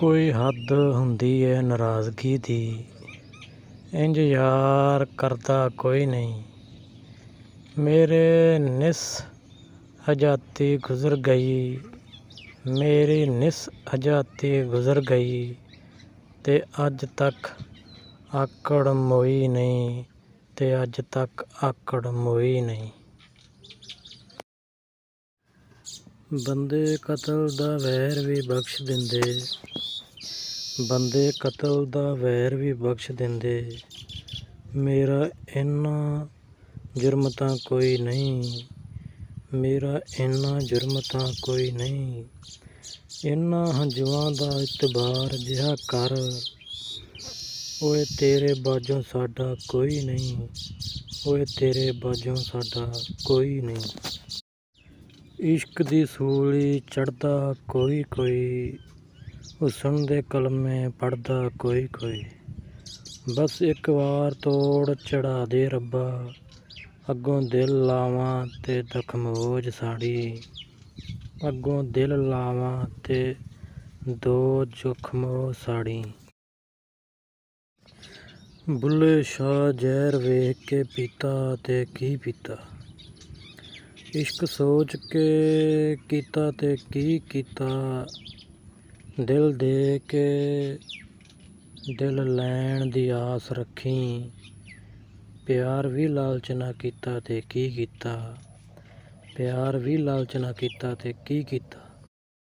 ਕੋਈ ਹੱਦ ਹੁੰਦੀ ਏ ਨਾਰਾਜ਼ਗੀ ਦੀ। ਇੰਜ ਯਾਰ ਕਰਦਾ ਕੋਈ ਨਹੀਂ। ਮੇਰੇ ਨਿਸ ਹਜਾਤੀ ਗੁਜ਼ਰ ਗਈ। ਮੇਰੀ ਨਿਸ ਹਜਾਤੀ ਗੁਜ਼ਰ ਗਈ ਤੇ ਅੱਜ ਤੱਕ ਆਕੜ ਮੋਈ ਨਹੀਂ ਤੇ ਅੱਜ ਤੱਕ ਆਕੜ ਮੋਈ ਨਹੀਂ। ਬੰਦੇ ਕਤਲ ਦਾ ਵੈਰ ਵੀ ਬਖਸ਼ ਦਿੰਦੇ। ਬੰਦੇ ਕਤਲ ਦਾ ਵੈਰ ਵੀ ਬਖਸ਼ ਦਿੰਦੇ। ਮੇਰਾ ਇੰਨਾ ਜੁਰਮ ਤਾਂ ਕੋਈ ਨਹੀਂ। ਮੇਰਾ ਇੰਨਾ ਜੁਰਮ ਤਾਂ ਕੋਈ ਨਹੀਂ। ਇੰਨਾ ਹੰਝੂਆਂ ਦਾ ਇਤਬਾਰ ਜਿਹਾ ਕਰ। ਓਏ ਤੇਰੇ ਬਾਝੋਂ ਸਾਡਾ ਕੋਈ ਨਹੀਂ। ਓਏ ਤੇਰੇ ਬਾਝੋਂ ਸਾਡਾ ਕੋਈ ਨਹੀਂ। ਇਸ਼ਕ ਦੀ ਸੂਲੀ ਚੜਦਾ ਕੋਈ ਕੋਈ ਹੁਸਨ ਦੇ ਕਲਮੇ ਪੜਦਾ ਕੋਈ ਕੋਈ ਬਸ ਇੱਕ ਵਾਰ ਤੋੜ ਚੜਾ ਦੇ ਰੱਬਾ, ਅੱਗੋਂ ਦਿਲ ਲਾਵਾਂ ਤੇ ਦਖਮੋਜ ਸਾੜੀ। ਅੱਗੋਂ ਦਿਲ ਲਾਵਾਂ ਤੇ ਦੋ ਜ਼ਖਮੋ ਸਾੜੀ। ਬੁੱਲੇ ਸ਼ਾਹ ਜ਼ਹਿਰ ਵੇਖ ਕੇ ਪੀਤਾ ਤੇ ਕੀ ਪੀਤਾ? ਇਸ਼ਕ ਸੋਚ ਕੇ ਕੀਤਾ ਤੇ ਕੀ ਕੀਤਾ? ਦਿਲ ਦੇ ਕੇ ਦਿਲ ਲੈਣ ਦੀ ਆਸ ਰੱਖੀ। ਪਿਆਰ ਵੀ ਲਾਲਚ ਨਾ ਕੀਤਾ ਤੇ ਕੀ ਕੀਤਾ? ਪਿਆਰ ਵੀ ਲਾਲਚ ਨਾ ਕੀਤਾ ਤੇ ਕੀ ਕੀਤਾ?